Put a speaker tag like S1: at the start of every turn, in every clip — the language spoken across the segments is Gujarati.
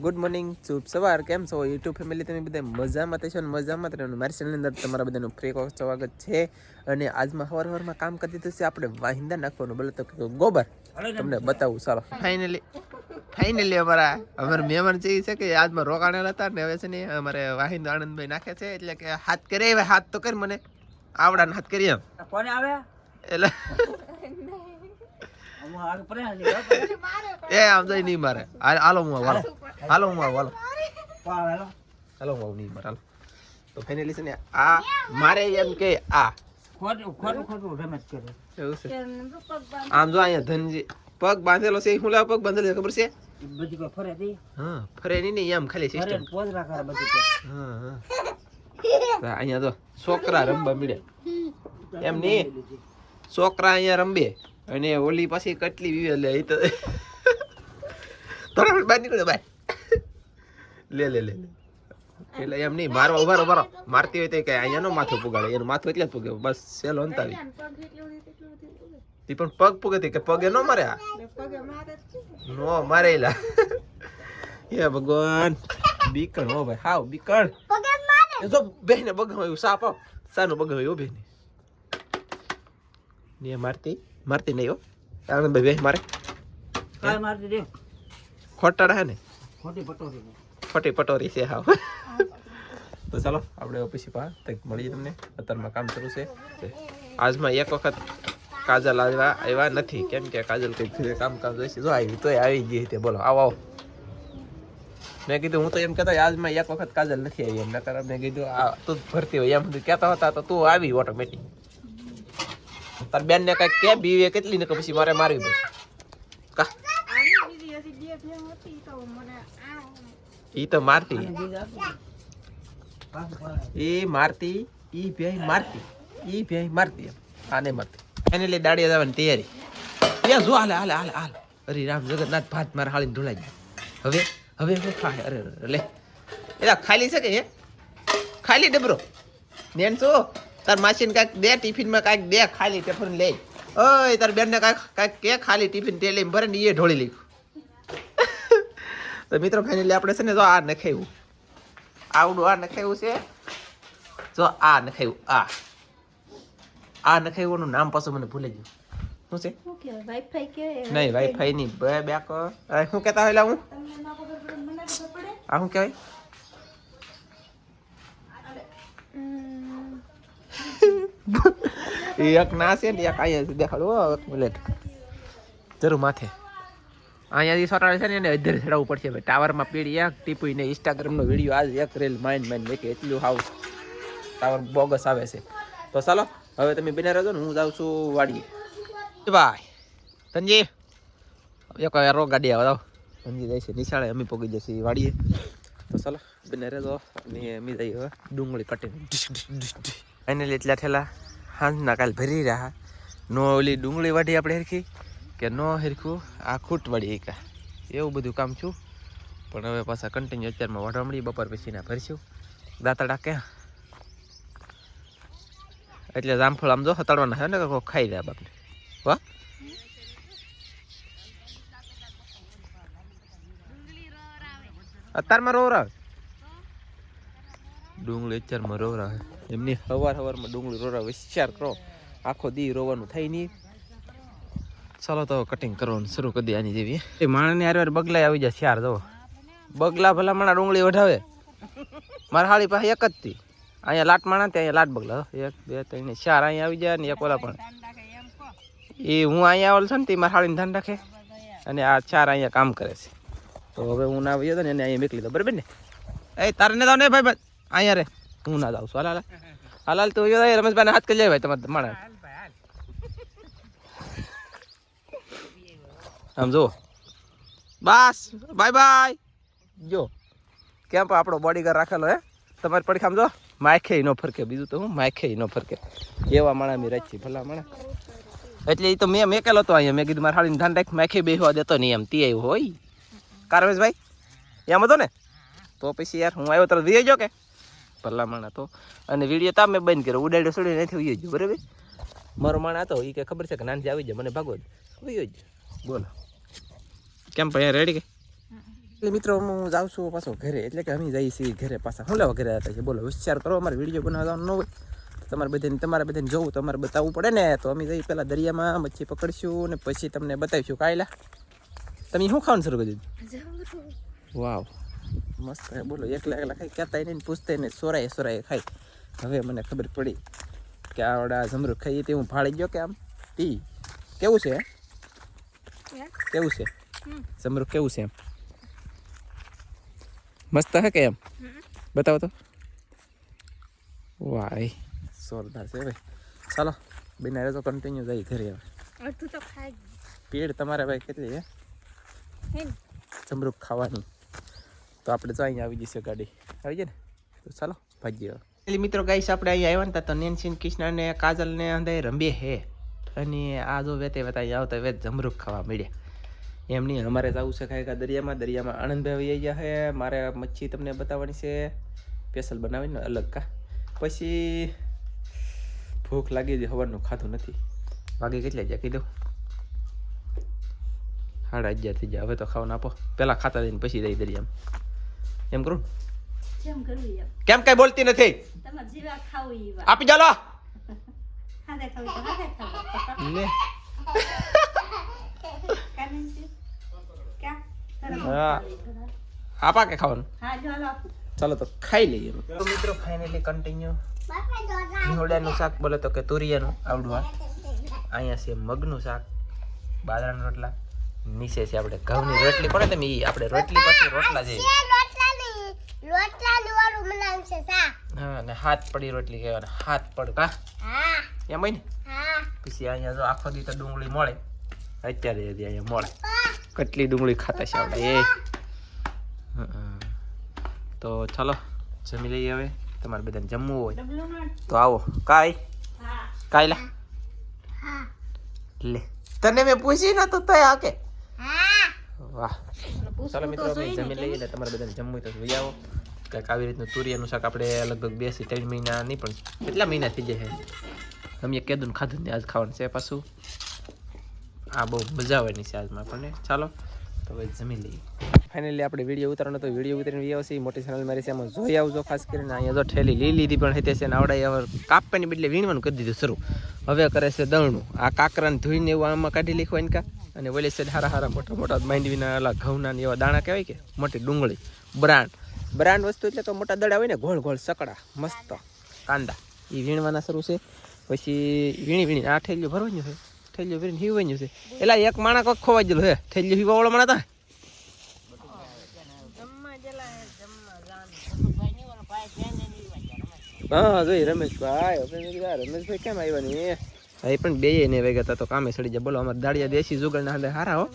S1: ગુડ મોર્નિંગ શુભ સવાર. કેમ છો? યુટ્યુબ ફેમિલી તમે બધા મજામાં થશો અને મજામાં રહેવાનું. મારી ચેનલની અંદર તમારા બધાનું ફ્રી સ્વાગત છે. અને આજમાં હવાર હવારમાં કામ કરી દીધું છે. આપણે વાહિંદા નાખવાનું. બોલે તો ગોબર. તમને બતાવું. ચાલો. ફાઇનલી ફાઇનલી અમારા અમારા મહેમાન જે છે કે આજમાં રોકાણેલા હતા ને હવે છે ને અમારે વાહિંદા આનંદભાઈ નાખે છે. એટલે કે હાથ કરે હવે હાથ તો કરી મને. આવડા હાથ કરી એમ.
S2: કોને આવે
S1: એટલે એ મારે. હાલ- આવું, હાલો. મારે ને આમ જો અહીંયા ધનજી પગ બાંધેલો છે હું પગ બાંધેલો ખબર છે? હા ફરે નહીં નહીં એમ ખાલી સિસ્ટમ
S2: ને.
S1: હા. અહીંયા તો છોકરા રમવા મળે એમ નહીં? છોકરા અહીંયા રમે. અને ઓલી પછી કટલી વિવે લે એ તો તરફ બહાર નીકળે બાય. લે લે લે લે. એટલે એમ નહીં મારવા ઉભારો ઉભારો મારતી હોય તો કે અહીંયા નો માથું પુગાડે. એનું માથું એટલે જ પુગે. બસ સેલો અંતાવી તી પણ પગ પુગે તી કે પગે નો મારે નો મારેલા હે ભગવાન. બીકણ હો ભાઈ. હાવ બીકણ. એ જો બેને બગાવ્યું સાપ આવ. સાનું બગાવ્યું બેને ને મારતી. મારતી નહીં હો. આનંદભાઈ બે મારે.
S2: ખોટા મારતી દે
S1: ખોટાડા હે ને?
S2: ખોટી પટોરી છે.
S1: ખોટી પટોરી છે હાવ તો ચાલો આપણે ઓફિસે પા કંઈક મળીએ તમને. અત્યારમાં કામ શરૂ છે. આજમાં એક વખત કાજલ આવ્યા આવ્યા નથી. કેમ કે કાજલ કંઈક કામ કામ જોઈશે જો આવી તોય આવી ગઈ તે બોલો આવો આવો. મેં કીધું હું તો એમ કહેતો આજમાં એક વખત કાજલ નથી આવી એમ નકર મેં કીધું આ તું ભરતી હોય. એમ કહેતા હતા તો તું આવી ઓટોમેટિક તાર બેન ને કઈ કે બીવે કેટલી ને પછી મારે મારવી પડશે કા? ઈ તો મારતી. એ મારતી, ઈ ભેય મારતી, ઈ ભેય મારતી આને મારતી. એને લે દાડી જવાની તૈયારી. ત્યાં જો હાલે હાલે હાલે હાલે. અરે રામ જગન્નાથ, ભાત મારા હાલીને ઢોળાઈ ગયો. હવે હવે હવે ખાય. અરે, લે. એલા, ખાલી છે કે હે? ખાલી ડબરો. નેન છો? તાર માસીને કાંઈક દે ટિફિનમાં કાંઈક દે ખાલી ટિફિન લે ઓય તાર બેનને કાંઈક કાંઈક કે ખાલી ટિફિન તે લઈને ભરે ને એ ઢોળી લીધું તો મિત્રો ફાઇનલી આપણે છે ને જો આ નખાયું. આવડું આ નખાયું છે. જો આ નખાયું આ. આ નખાયું નામ પાછું મને ભૂલી ગયું. શું છે? નહીં વાઈફાઈ ની બે બેક શું કહેતા હોય હું? આ શું કહેવાય? એક ના છે ને એક અહીંયા દેખાડો એક જરૂર માથે. અહીંયાથી સોટાડે છે ને એને અધર ચડાવવું પડશે ભાઈ. ટાવરમાં પીડી એક ટીપી ને ઇન્સ્ટાગ્રામનો વીડિયો આજ એક રેલ માઇન્ડ માઇન્ડ મેકે એટલું હાવ ટાવર બોગસ આવે છે. તો ચાલો, હવે તમે બને રહેજો ને, હું જાઉં છું વાડીએ. ભાઈ, ધનજી. એક રો ગાડી આવે ધનજી જાય છે, નિશાળે અમે પગી જશે વાડીએ. તો ચાલો બને રહેજો. અને અમે જઈએ હવે ડુંગળી કટીને. ફાઇનલી એટલા ઠેલા હાંજના કાલ ભરી રહ્યા. નો ઓલી ડુંગળી વાઢી આપણે હરખી કે નો હરખું? આ ખૂટ વાળી એકા. એવું બધું કામ છું પણ હવે પાછા કન્ટિન્યુ અત્યારમાં વાઢવા મળી બપોર પછીના ભરશું. દાંતડા ક્યાં? એટલે જામફળ આમ જો હતાડવાના છે ને ખાઈ જાય બાપને. વાહ અત્યારમાં રોવરાવે ડુંગળી અત્યારમાં રોવરાવે એમની હવાર હવારમાં ડુંગળી રોવરાવે વિચાર કરો આખો દી રોવાનું થાય નહીં. ચાલો તો કટિંગ કરવાનું શરૂ કરી દે આની જેવી. એ માણસની હારે બગલા આવી જાય ચાર જવો બગલા ભલા માણા ડુંગળી વઢાવે. મારા હાળી પાસે એક જ હતી અહીંયા લાટ માણા ત્યાં લાટ બગલા. એક બે ત્રણ ચાર અહીંયા આવી જાય ને એક ઓલા પણ. એ હું અહીંયા આવેલ છે ને તે મારા હાળીને ધ્યાન રાખે. અને આ ચાર અહીંયા કામ કરે છે. તો હવે હું ના આવ્યો ને એને અહીંયા મેકલી દો બરાબર ને? એ તારે ને ને ભાઈ ભાઈ. અહીંયા રે. હું ના જાઉં છું. હાલ હાલ. હાલ તું આવ્યો રમેશભાઈ હાથ કરી જાય ભાઈ તમારે. માણા. આમ જુઓ. બસ. Bye bye. જો. કેમ પણ આપણો બોડીગાર્ડ રાખેલો હે? તમારી પડી આમ જો માખે નો ફરકે. બીજું તો હું માખે નો ફરકે. એવા માણા મેં રાખી ભલા માણા. એટલે એ તો મેં મેકેલો હતો અહીંયા. મેં કીધું મારે હાડીને ધ્યાન રાખ. માખે બેહવા દેતો નહીં એમ. તી આવ્યો હોય. કારવેશભાઈ એમ હતો ને? તો પછી યાર હું આવ્યો તરત વી ગયો કે? ભલા માણા તો અને વીડિયો તા મેં બંધ કર્યો. ઉડાડ્યો સડી નથી ઉયો જ બરાબર? મારો માણા હતો. એ કે ખબર છે કે નાનજી આવી જાય મને ભાગો જ. ઉયો જ. બોલો. કેમ પણ રેડી કે? એટલે મિત્રો હું જાઉં છું પાછો ઘરે. એટલે કે અમે જઈએ છીએ ઘરે પાછા. હું લેવા ઘરે હતા છે બોલો હોશિયાર કરો અમારે વીડિયો બનાવવાનો ન હોય તો તમારે બધાને તમારે બધાને જોવું તમારે બતાવવું પડે ને. તો અમે જઈએ પહેલાં દરિયામાં મચ્છી પકડીશું ને પછી તમને બતાવીશું. કાયલા તમે શું ખાવાનું શરૂ કરી વાવ. મસ્ત હે બોલો એકલા એકલા ખાઈ કહેતા નહીં પૂછતા નહીં સોરાએ સોરાએ ખાઈ. હવે મને ખબર પડી કે આવડા જમરૂ ખાઈએ તે હું ફાળી ગયો કે આમ? ટી. કેવું છે? કેવું છે? જમરૂ કેવું છે એમ? મસ્ત હે કે એમ? બતાવો તો. એ જોરદાર છે ભાઈ. ચાલો બિના રહેતો કન્ટિન્યુ જાય ઘરે હવે. પેડ તમારે ભાઈ કેટલી હે
S3: ને?
S1: ખાવાની. તો આપણે તો અહીંયા આવી જશે ગાડી. આવી જાય ને? તો ચાલો ભાગીએ એટલે મિત્રો ગાઈસ, આપણે અહીંયા આવ્યા ને તો નેન્સીન કૃષ્ણ ને કાજલ ને અંદર રમીએ હે. અને આ જો વેતે વેતા અહીંયા આવતા વેત જમરૂખ ખાવા મળ્યા. એમ નહીં, અમારે જવું છે ખાઈ દરિયામાં. દરિયામાં આનંદભાઈ આવી ગયા છે મારે મચ્છી તમને બતાવવાની છે. સ્પેશલ બનાવીને અલગ કા. પછી ભૂખ લાગી હતી, હવાનું ખાધું નથી. વાગે કેટલા જ્યાં કીધું? સાડા અગિયાર થઈ જાય હવે તો ખાવાનું આપો. પહેલાં ખાતા જઈને પછી દઈ દરિયામાં. કરું?
S3: જેમ
S1: કેમ કઈ બોલતી નથી?
S3: તમારે જેવા ખાવું એવા
S1: આપી ચાલો. આપા કે ખાવાનું?
S3: હા જો હાલો આપું.
S1: ચાલો તો ખાઈ લઈએ તો મિત્રો ફાઇનલી કન્ટિન્યુ નિહોડાનું શાક બોલે તો કે તુરિયાનું આવડવા અહીંયા છે મગનું શાક બાજરાના રોટલા નીચે છે આપણે ઘઉંની રોટલી. પડે તમે એ આપણે રોટલી પછી રોટલા જેવી હા અને હાથ પડી રોટલી કહેવાય હાથ પડ કા? એમ હોય ને? પછી અહીંયા જો આખો દી તો ડુંગળી મળે. અત્યારે હજી અહીંયા મળે. કેટલી ડુંગળી ખાતા છે આપણે? એ. તો ચાલો જમી લઈએ હવે. તમારે બધાને જમવું હોય. તો આવો. કાઈ?
S3: હા.
S1: કાયલા લે? તને મેં પૂછી નતું તો આ કે. વાહ. ચાલો મિત્રો અમે જમી લઈએ ને તમારે બધાને જમવું તો જોઈ આવો. કંઈક આવી રીતનું તુરિયાનું શાક આપણે લગભગ બેથી ત્રણ મહિના નહીં પણ કેટલા મહિના થઈ જાય અમે કેદું ખાધું ને આજ ખાવાનું છે પાછું. આ બહુ મજા આવવાની છે આજમાં આપણને. ચાલો તો હવે જમી લઈએ. ફાઇનલી આપણે વીડિયો ઉતારવાનો તો વીડિયો ઉતારીને વીડિયો આવશે. મોટી ચેનલ મારી છે. એમાં જોઈ આવજો ખાસ કરીને. અહીંયા જો ઠેલી લઈ લીધી પણ હતી છે ને આવડાએ હવે કાપવાની બદલે વીણવાનું કરી દીધું શરૂ. હવે કરે છે દળનું આ કાકરાને ધોઈને એવું આમાં કાઢી લીખવાની કા? અને સાઈડ હારા હારા મોટા મોટા માંડવીના ઓલા ઘઉંના એવા દાણા કહેવાય કે મોટી ડુંગળી બ્રાન્ડ. બ્રાન્ડ વસ્તુ એટલે તો મોટા દડા હોય ને ગોળ ગોળ સકડા મસ્ત. કાંદા. એ વીણવાના શરૂ છે. પછી વીણી વીણી આ ઠેલિયું ભરવાનું છે. ઠેલિયું ભરીને હીવવાનું છે. એટલે એક માણા કોક ખોવાઈ ગયેલું છે. ઠેલિયું હીવા વાળો માણા તા હા જોઈ રમેશભાઈ. રમેશભાઈ કેમ આવ્યા નહીં? હા એ પણ બે ને વેગા હતા તો કામે સડી જાય. બોલો અમારે દાડિયા દેશી જુગલના અંદર હારા હો.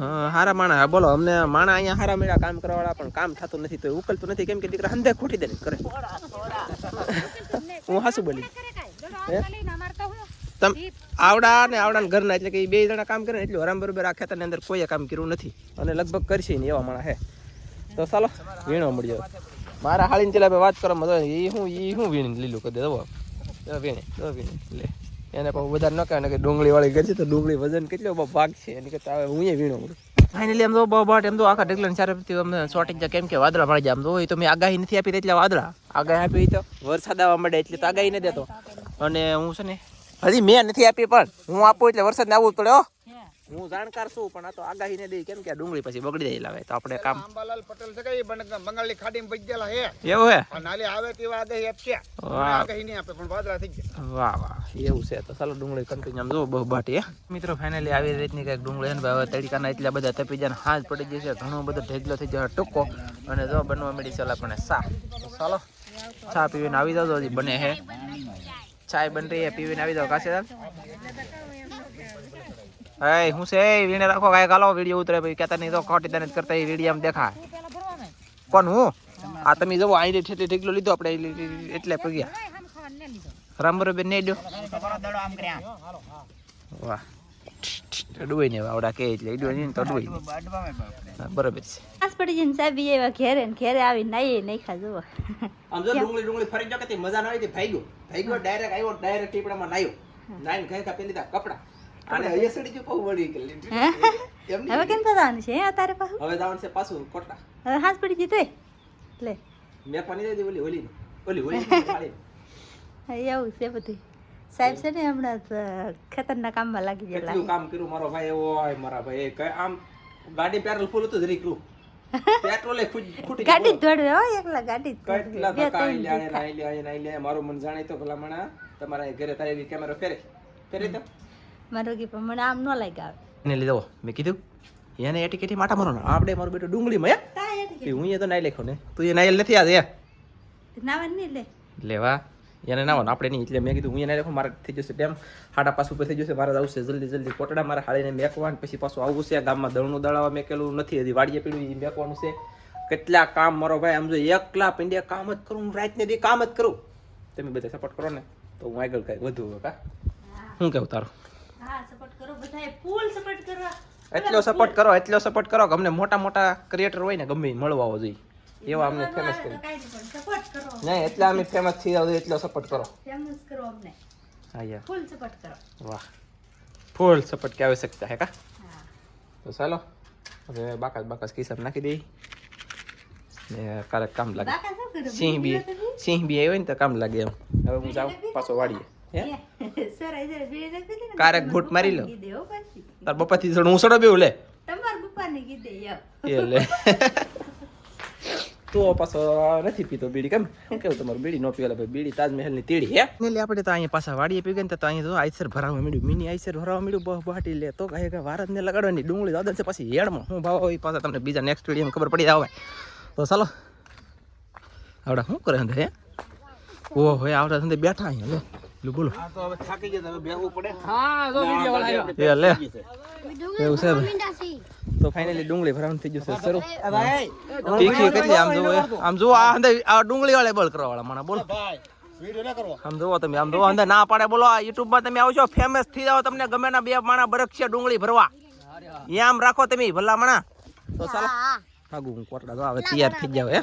S1: હા હારા માણા. હા, બોલો અમને માણા અહીંયા હારા મેળા કામ કરવાવાળા પણ કામ થતું નથી તો ઉકલતું નથી. કેમ કે દીકરા હંધે ખોટી દે કરે. હું હાસું બોલી? તમ આવડા ને આવડા ઘરના એટલે કે બે જણા કામ કરે ને એટલું હરામ બરોબર આ ખેતરની અંદર કોઈએ કામ કર્યું નથી. અને લગભગ કરશે ને એવા માણા હે. તો ચાલો વીણો મળ્યો. મારા હાળીને ચેલા વાત કરવામાં તો એ હું એ હું વીણીને લીલું કરી દો દો વીણે દો વીણે લે, એને પણ વધારે ન કહેવાય કે ડુંગળી વાળી કરી તો ડુંગળી વજન કેટલો ભાગ છે એની કરતા હવે હું વીણો ફાઇનલી એમ તો બાટ એમ તો આખા ઢગલા સારા પરથી અમને શોર્ટેજ જાય કેમ કે વાદળા મળી જાય આમ તો. એ તો મેં આગાહી નથી આપી એટલે વાદળા. આગાહી આપી તો વરસાદ આવવા માંડે એટલે તો આગાહી નથી દેતો. અને હું છે ને, હજી મેં નથી આપી પણ હું આપું એટલે વરસાદ ને આવવું પડે હો જાણકાર છું પણ આ તો આગાહી ને દઈ કેમ કે આ ડુંગળી પછી બગડી જાય લાવે. તો આપણે કામ
S4: અંબાલાલ પટેલ છે કે બન- બંગાળની ખાડીમાં પડી ગયેલા હે.
S1: એવું હે?
S4: નાલી આવે તેવા આગાહી આપશે.
S1: વાહ.
S4: આગાહી નહીં આપે પણ વાદળા થઈ ગયા.
S1: વાહ વાહ. એવું છે તો ચાલો ડુંગળી કન્ટિન્યુ આમ જો બહુ બાટી મિત્રો ફાઇનલી આવી રીતની કંઈક ડુંગળી ને ભાઈ હવે તડકાના એટલા બધા તપી જાય હાથ પડી જશે ઘણો બધો ઢેગલો થઈ જાય ટૂંકો. અને જો બનવા મળી ચાલ આપણે સા ચાલો ચા પીવીને આવી જાવ તો હજી બને હે. ચાય બન રહી હે પીવીને આવી જાવ કાશે હે હું છે એ વીણે રાખો કાંઈ ગાલો વીડિયો ઉતરે ભાઈ કહેતા નહીં તો ખોટી તને કરતા એ વીડિયો આમ દેખાય કોણ હું? આ તમે જવો અહીં ઠેઠી ઢેગલો લીધો આપણે એટલે પગ્યા. રામ બરોબર નહીં દો વાહ. ડુબાઈ ને આવડા કે એટલે ડુબાઈ ને તો ડુબાઈ બરોબર છે.
S3: આસ પડી જઈને સાબી એવા ઘેરે ને ઘેરે આવી નાઈ નહીં ખા જુઓ.
S1: આમ જો ડુંગળી ડુંગળી ફરી જો કે મજા ના આવી ભાગ્યો ભાગ્યો ડાયરેક્ટ આવ્યો ડાયરેક્ટ ટીપડામાં નાયો. નાઈને ઘરે કા પેલી કપડા.
S3: હવે કેમ થવાનું છે આ તારે પાછું?
S1: હવે જવાનું છે પાછું કોટડા.
S3: હવે હાથ પડી જીતે લે.
S1: મે પાણી દે ઓલી ઓલી ઓલી ઓલી
S3: એવું છે બધું. સાહેબ છે ને હમણાં ખેતરના કામમાં લાગી ગયેલા.
S1: કેટલું કામ કર્યું? મારો ભાઈ એવો હોય મારા ભાઈ કઈ આમ ગાડી પેટ્રોલ ફૂલ હતું જરીક રૂ પેટ્રોલ ખૂટ-
S3: ગાડી દોડવે હો એકલા ગાડી.
S1: કેટલા ધક્કા આઈ લે, આઈ લે, આઈ લે. મારું મન જાણે તો ભલામણા તમારા ઘરે તારી કેમેરો ફેરે ફેરે તો?
S3: મારો કે મને આમ ન લાગ્યા
S1: એને લીધો. મેં કીધું એને એટી કેટી માટા મારો ને આપણે મારું બેટું ડુંગળીમાં એ હું એ તો નાઈ લેખો ને. તું એ નાયેલ નથી આજે
S3: નહીં લે.
S1: લેવા. એને ના આપણે નહીં. એટલે મેં કીધું હું એને લેખો. મારે થઈ જશે ટેમ હાડા પાસ ઉપર થઈ જશે. મારે આવશે જલ્દી જલ્દી. કોટડા મારે હાડીને મેકવાનું. પછી પાછું આવવું છે. ગામમાં દળનું દળાવા મેકેલું નથી. હજી વાડીએ પીડું એ મેકવાનું છે. કેટલા કામ મારો ભાઈ આમ જો એકલા પિંડિયા કામ જ કરું. હું રાતને દી કામ જ કરું. તમે બધા સપોર્ટ કરો ને. તો હું આગળ કાંઈ વધુ કા? શું કેવું તારું?
S3: હા સપોર્ટ કરો
S1: એટલો સપોર્ટ કરો એટલો સપોર્ટ કરો અમને મોટા મોટા ક્રિએટર હોય ને ગમે મળવા હોવો જોઈએ. એવા અમને ફેમસ કરી.
S3: કરો.
S1: નહીં એટલે અમે ફેમસ થઈ જાવ એટલો સપોર્ટ કરો.
S3: ફેમસ કરો અમને.
S1: હા યાર.
S3: ફૂલ સપોર્ટ કરો.
S1: વાહ. ફૂલ સપોર્ટ કે આવશ્યકતા
S3: હે કા?
S1: તો ચાલો હવે બાકાસ બાકાસ કિસમ નાખી દઈ ને કારક કામ લાગે. સિંહ બી સિંહ બી આવ્યો ને તો કામ લાગે એમ. હવે હું જાઉં પાછો વાડીએ હે.
S3: ને
S1: કારક ઘૂંટ મારી લો.
S3: તાર હો
S1: થી જણ ઉસડો સડો બેવું લે.
S3: તમાર પપ્પાને કીધે યાર.
S1: એ લે તો પાછો નથી પીતો બીડી કેમ? કેવું તમારું બીડી નો પીવાલા ભાઈ બીડી તાજમહેલની તીડી હે? એટલે આપણે તો અહીંયા પાછા વાડીએ પી ગયા ને તો અહીંયા તો આઈસર ભરાવા મળ્યું મિની આઈસર ભરાવા મળ્યું બહુ બહાટી લે. તો કાંઈ કાંઈ વારદ ને લગાડવાની ડુંગળી દાદા છે પછી હેડમાં. હું ભાવ હોય પાછા તમને બીજા નેક્સ્ટ વીડિયો ખબર પડી આવે તો ચાલો. આવડા શું કરે અંદર હે? ઓ હોય આવડા અંદર બેઠા અહીંયા લે. લું બોલો.
S4: હા તો હવે થાકી ગયા હવે બેહવું પડે.
S1: એ લે. એવું છે તો ફાઇનલી ડુંગળી ભરાવાનું થઈ ગયું છે શરૂ તીખી કેટલી આમ જુઓ. આમ જુઓ આ અંદર આ ડુંગળી વાળે બોલ કરવા વાળા મને બોલો.
S4: ભાઈ વિડિયો ના કરો
S1: આમ જુઓ તમે આમ જુઓ અંદર ના પાડે બોલો આ YouTube માં તમે આવશો ફેમસ થઈ જાવ તમને ગમે ના બે માણા બરકશે ડુંગળી ભરવા. એ આમ રાખો તમે ભલા માણા. તો ચાલો. હું. કોટડા તો હવે તૈયાર થઈ જાવ હે.